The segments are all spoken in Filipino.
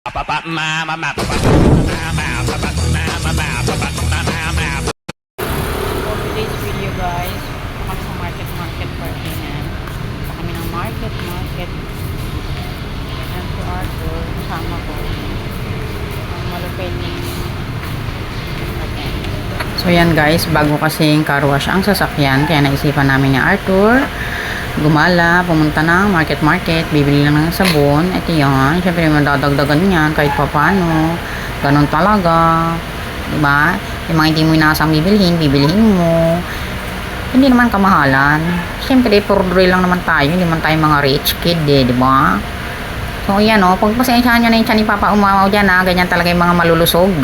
For today's video guys, kami sa market market parkingan. Pa kami ng market market. And si Arthur, kasama ko. Ang malupit ni So yan guys, bago kasing car wash ang sasakyan, kaya naisipan namin ni Arthur gumala, pumunta ng market market, bibili lang ng sabon. Ito yan, syempre madadagdagan yan kahit papano. Ganun talaga. Diba? Yung mga hindi mo inasang bibilhin, bibilhin mo. Hindi naman kamahalan. Siyempre, puro lang naman tayo. Hindi man tayo mga rich kid eh, di ba? So, yan o. Pag pasensyahan nyo na yung tiyan Papa Umaw dyan ha. Ganyan talaga yung mga malulusog.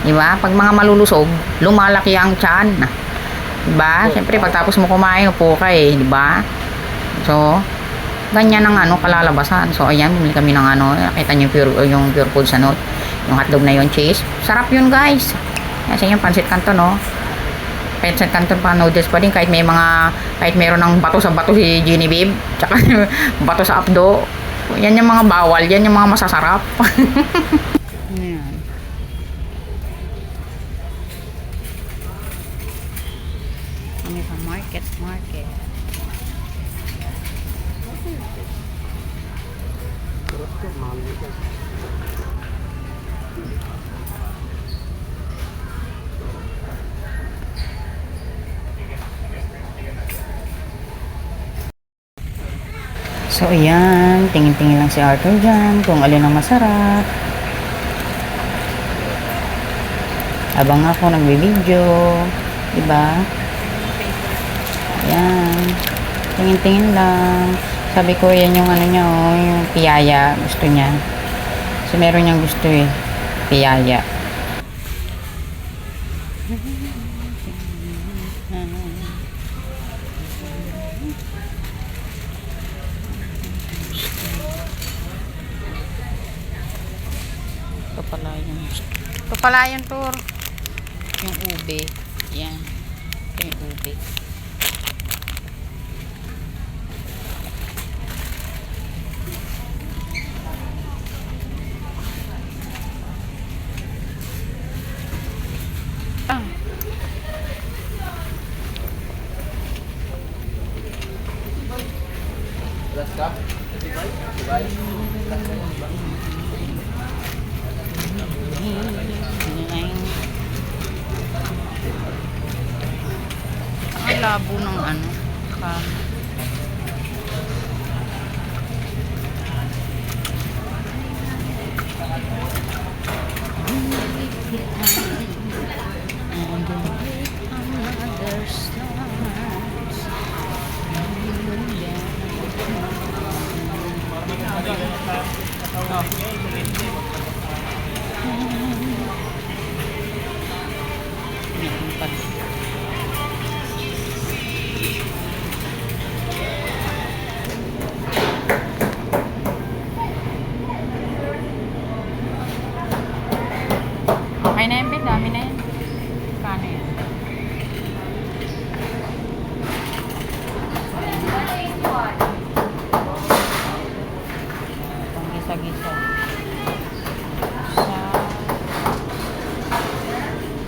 Di ba? Pag mga malulusog, lumalaki ang tiyan. Di ba? Siyempre, pagtapos mo kumain, upo ka eh. Di ba? So, ganyan ang ano, kalalabasan. So, ayan, bumili kami ng ano. Nakita yung pure, yung pure food sa note. Yung hotdog na yun, cheese. Sarap yun, guys. Kasi yung pancit canton, no? Pancit canton pa, noodles pa din. Kahit may mga, kahit meron ng bato sa bato si Genevieve. Tsaka bato sa apdo. Yan yung mga bawal. Yan yung mga masasarap. Ayan. Kami sa market, market. So, ayan. Tingin-tingin lang si Arthur dyan kung alin ang masarap. Abang ako nagbibideo. Diba? Ayan. Tingin-tingin lang. Sabi ko, yan yung ano niya, oh, yung piyaya. Gusto niya. So, meron niyang gusto eh. Piyaya. Ito pala yung ito pala yung tour. Yung ube. Yan. Ito yung ube. Ah. Ang labo ng ano. Ka.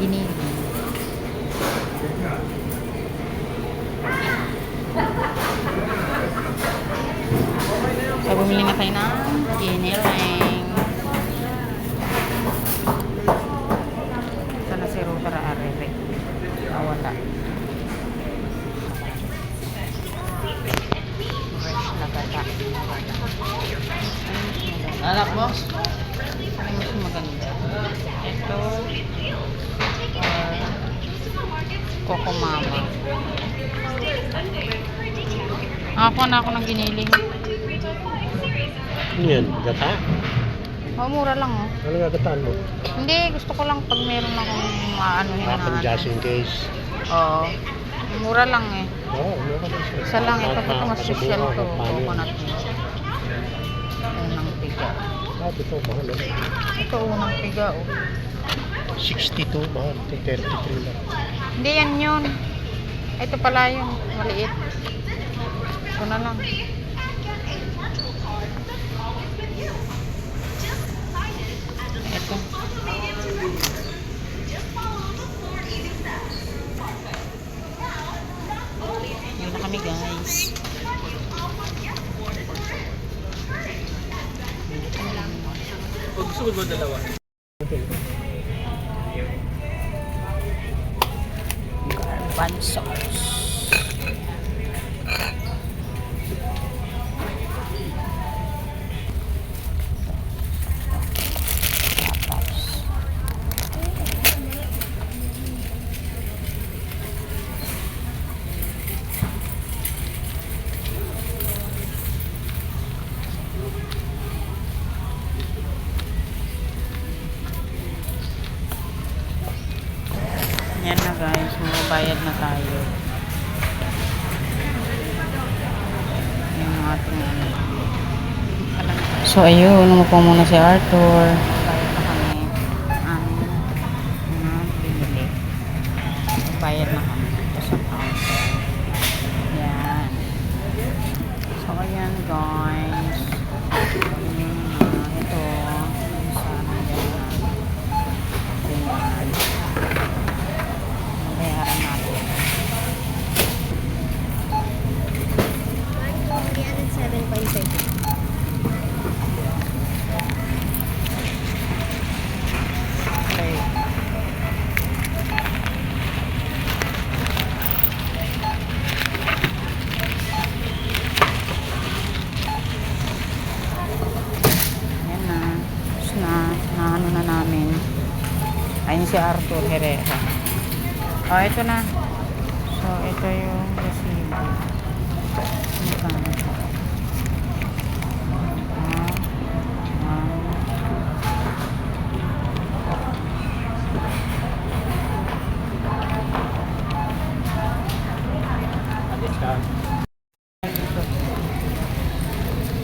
Inilig. So, bumili na tayo ng kiniling. Sana si Ruta Arere. Ah, wala. Fresh na gata. Anak mo? Ano mas maganda? Ito. Or Coco Mama. Ako na ako ng giniling. Ano yan? Gata? Oh, mura lang oh. Ano gagataan mo? Hindi, gusto ko lang pag meron akong maano yun Parang na. just in case. Oo. Mura lang eh. Oo, oh, ano ka lang siya. Isa lang ito. Ito mas Nakakasubukan social to. Coconut milk. Unang piga. Ah, ito, mahal eh. Ito unang piga oh. 62, mahal. Ito, 33 lang. Hindi yan yun. Ito pala yung maliit ko na lang. Ito. Yun na kami guys. Gusto ko ba dalawa? Guys, mababayad na tayo. Ating ano. So ayun, umupo muna si Arthur. Bayad na kami. Mga binili. Bayad na kami. Ito sa counter. Yan. So ayan guys. Yun na. Ito. Sa nandiyan na. Ayan. Bayaran natin. Okay. Yan na. Tapos na. Na ano na namin. Ayun si Arthur Herrera. Oh, ito na. So, ito yung resibo. Magkano? Ah, ah.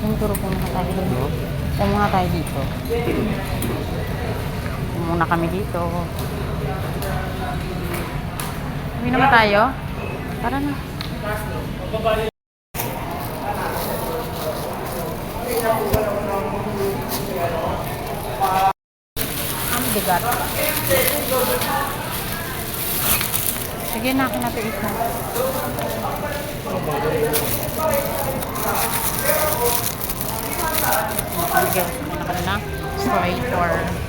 Po muna tayo dito. Pumunta tayo dito. Muna kami dito. Uwi naman tayo. Tara na. Ang bigat. Sige na, kinatiis na. Sige, muna ka na. Straight or...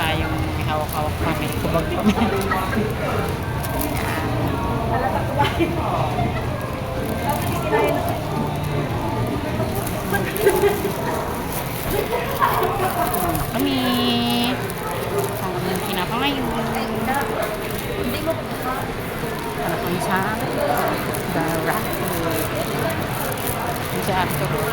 Tayong hawak-hawak kami. Kubag kami. kami. Ang kami kinapa ngayon. Ano kami sa The Rock Food. Yung si Arthur. Diba?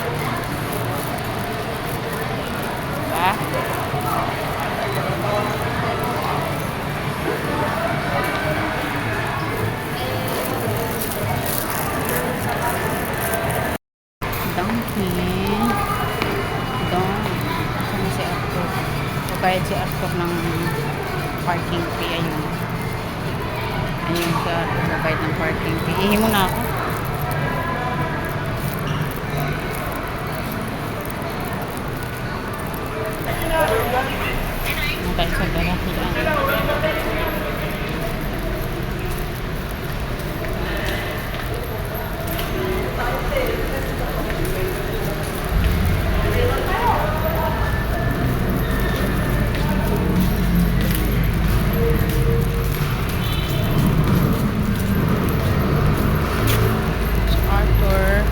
Babayad ng parking fee. Ihi mo na ako. Ano tayo sa garahe Arthur.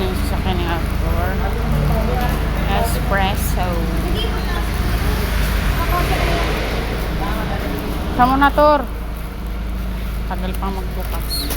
Yung sasakyan ni Arthur. Espresso. Sama na, Tor. Tagal pang magbukas.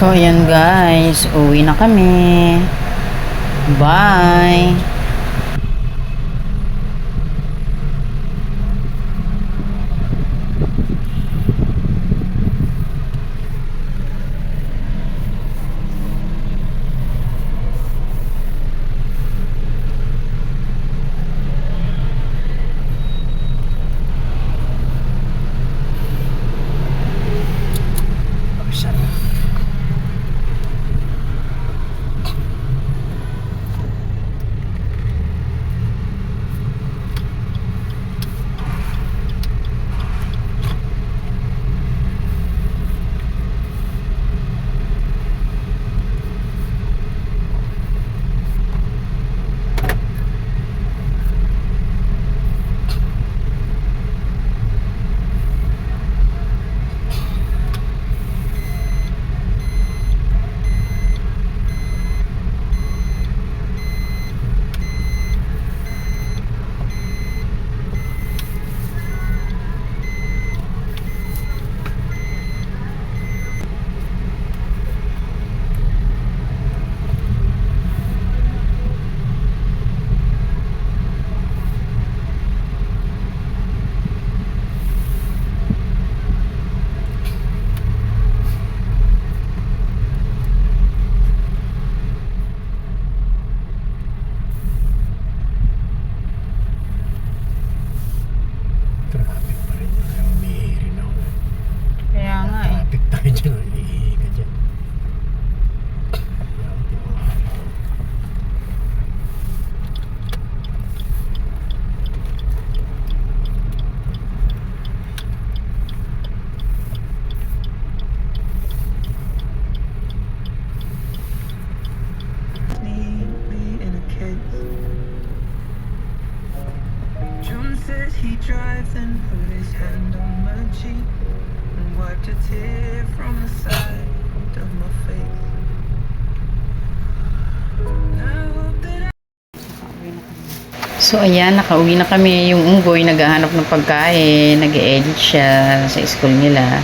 So, ayan guys. Uwi na kami. Bye! And put his hand on my cheek and wiped a tear from the side of my face. So, ayan, nakauwi na kami. Yung unggoy, naghahanap ng pagkain. Nag-edit siya sa school nila.